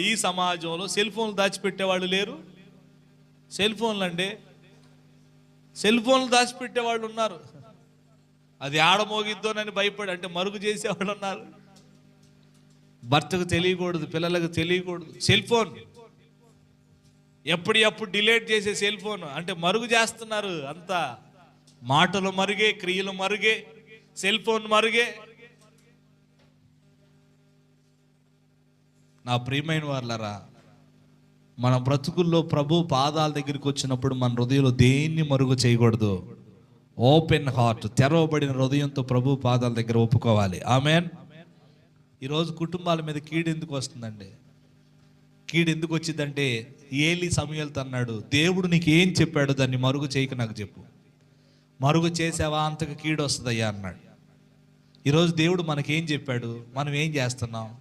ఈ సమాజంలో సెల్ ఫోన్లు దాచిపెట్టేవాళ్ళు లేరు. సెల్ ఫోన్లు అండి. సెల్ ఫోన్లు దాచిపెట్టేవాళ్ళు ఉన్నారు. అది ఆడమోగిద్దోనని భయపడి అంటే మరుగు చేసేవాళ్ళు ఉన్నారు. భర్తకు తెలియకూడదు పిల్లలకు తెలియకూడదు. Cell phone. ఎప్పటికప్పుడు డిలేట్ చేసే సెల్ ఫోన్? అంటే మరుగు చేస్తున్నారు అంతా. మాటలు మరుగే క్రియలు మరుగే సెల్ ఫోన్ మరుగే. నా ప్రియమైన వాళ్ళరా మన బ్రతుకుల్లో ప్రభు పాదాల దగ్గరికి వచ్చినప్పుడు మన హృదయంలో దేన్ని మరుగు చేయకూడదు? ఓపెన్ హార్ట్ తెరవబడిన హృదయంతో ప్రభు పాదాల దగ్గర ఒప్పుకోవాలి. ఆమెన్ ఈరోజు కుటుంబాల మీద కీడు ఎందుకు వస్తుందండి? కీడు ఎందుకు వచ్చిందంటే ఏలి సమయాలతో అన్నాడు దేవుడు నీకు ఏం చెప్పాడు దాన్ని మరుగు చేయక నాకు చెప్పు. మరుగు చేసావా? అంతకు కీడు వస్తుందయ్యా అన్నాడు. ఈరోజు దేవుడు మనకేం చెప్పాడు? మనం ఏం చేస్తున్నాం?